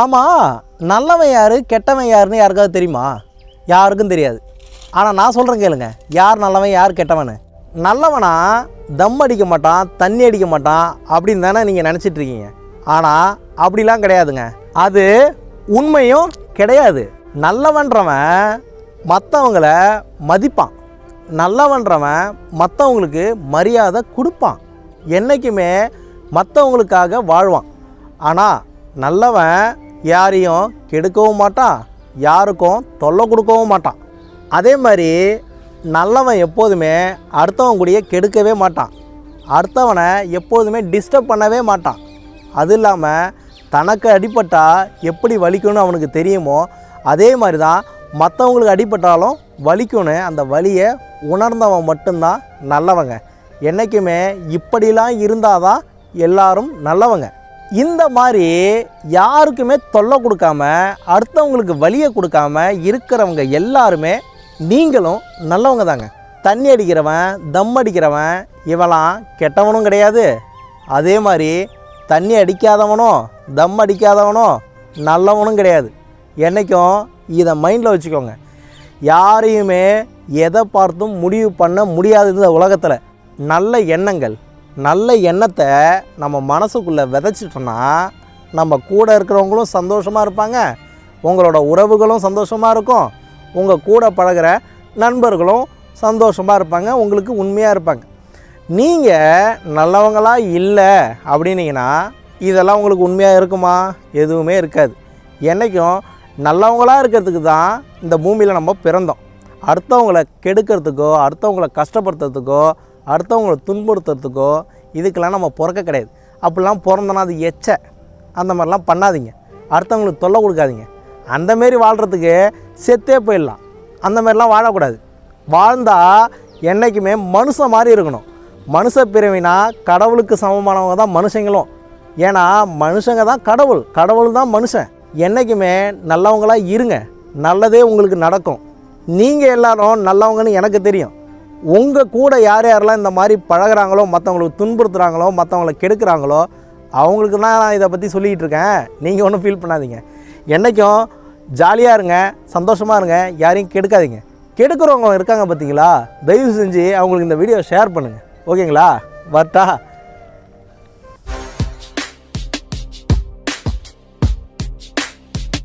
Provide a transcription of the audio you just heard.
ஆமாம் நல்லவன் யார் கெட்டவன் யாருன்னு யாருக்காவது தெரியுமா? யாருக்கும் தெரியாது. ஆனால் நான் சொல்கிறேன் கேளுங்க. யார் நல்லவன் யார் கெட்டவன்? நல்லவனா தம் அடிக்க மாட்டான் தண்ணி அடிக்க மாட்டான் அப்படின்னு தானே நீங்கள் நினச்சிட்டு இருக்கீங்க. ஆனால் அப்படிலாம் கிடையாதுங்க. அது உண்மையும் கிடையாது. நல்லவன்றவன் மற்றவங்கள மதிப்பான். நல்லவன்றவன் மற்றவங்களுக்கு மரியாதை கொடுப்பான். என்றைக்குமே மற்றவங்களுக்காக வாழ்வான். ஆனால் நல்லவன் யாரையும் கெடுக்கவும் மாட்டான் யாருக்கும் தொல்லை கொடுக்கவும் மாட்டான் அதே மாதிரி நல்லவன் எப்போதுமே அடுத்தவன் கூடயே கெடுக்கவே மாட்டான் அடுத்தவனை எப்போதுமே டிஸ்டர்ப் பண்ணவே மாட்டான் அது இல்லாமல் தனக்கு அடிப்பட்டால் எப்படி வலிக்கணும்னு அவனுக்கு தெரியுமோ அதே மாதிரி தான் மற்றவங்களுக்கு அடிபட்டாலும் வலிக்கும்னு அந்த வலியை உணர்ந்தவன் மட்டும்தான் நல்லவங்க. என்றைக்குமே இப்படிலாம் இருந்தால் தான் எல்லாரும் நல்லவங்க. இந்த மாதிரி யாருக்குமே தொல்லை கொடுக்காம அடுத்தவங்களுக்கு வழியை கொடுக்காம இருக்கிறவங்க எல்லாருமே நீங்களும் நல்லவங்க தாங்க. தண்ணி அடிக்கிறவன் தம் அடிக்கிறவன் இவெல்லாம் கெட்டவனும் கிடையாது. அதே மாதிரி தண்ணி அடிக்காதவனோ தம் அடிக்காதவனோ நல்லவனும் கிடையாது. என்றைக்கும் இதை மைண்டில் வச்சுக்கோங்க. யாரையுமே எதை பார்த்தும் முடிவு பண்ண முடியாது இந்த உலகத்தில். நல்ல எண்ணங்கள். நல்ல எண்ணத்தை நம்ம மனசுக்குள்ளே விதைச்சிட்டோன்னா நம்ம கூட இருக்கிறவங்களும் சந்தோஷமாக இருப்பாங்க. உங்களோட உறவுகளும் சந்தோஷமாக இருக்கும். உங்கள் கூட பழகுற நண்பர்களும் சந்தோஷமாக இருப்பாங்க. உங்களுக்கு உண்மையாக இருப்பாங்க. நீங்கள் நல்லவங்களாக இல்லை அப்படின்னீங்கன்னா இதெல்லாம் உங்களுக்கு உண்மையாக இருக்குமா? எதுவுமே இருக்காது. என்றைக்கும் நல்லவங்களாக இருக்கிறதுக்கு தான் இந்த பூமியில் நம்ம பிறந்தோம். அடுத்தவங்களை கெடுக்கிறதுக்கோ அடுத்தவங்களை கஷ்டப்படுத்துறதுக்கோ அடுத்தவங்களை துன்புறுத்துறதுக்கோ இதுக்கெல்லாம் நம்ம பிறக்க கிடையாது. அப்படிலாம் பிறந்தோன்னா அது எச்ச. அந்த மாதிரிலாம் பண்ணாதீங்க. அடுத்தவங்களுக்கு தொல்லை கொடுக்காதீங்க. அந்த மாரி வாழ்கிறதுக்கு செத்தே போயிடலாம். அந்த மாதிரிலாம் வாழக்கூடாது. வாழ்ந்தால் என்றைக்குமே மனுஷன் மாதிரி இருக்கணும். மனுஷ பிறவினா கடவுளுக்கு சமமானவங்க தான் மனுஷங்களும். ஏன்னா மனுஷங்க தான் கடவுள். கடவுள் தான் மனுஷன். என்றைக்குமே நல்லவங்களாக இருங்க. நல்லதே உங்களுக்கு நடக்கும். நீங்கள் எல்லாரும் நல்லவங்கன்னு எனக்கு தெரியும். உங்கள் கூட யார் யாரெல்லாம் இந்த மாதிரி பழகுறாங்களோ மற்றவங்களுக்கு துன்புறுத்துகிறாங்களோ மற்றவங்கள கெடுக்குறாங்களோ அவங்களுக்கு தான் நான் இதை பற்றி சொல்லிகிட்டு இருக்கேன். நீங்கள் ஒன்றும் ஃபீல் பண்ணாதீங்க. என்றைக்கும் ஜாலியாக இருங்க சந்தோஷமாக இருங்க யாரையும் கெடுக்காதீங்க. கெடுக்கிறவங்க இருக்காங்க பார்த்தீங்களா தயவு செஞ்சு அவங்களுக்கு இந்த வீடியோ ஷேர் பண்ணுங்கள் ஓகேங்களா வரட்டா?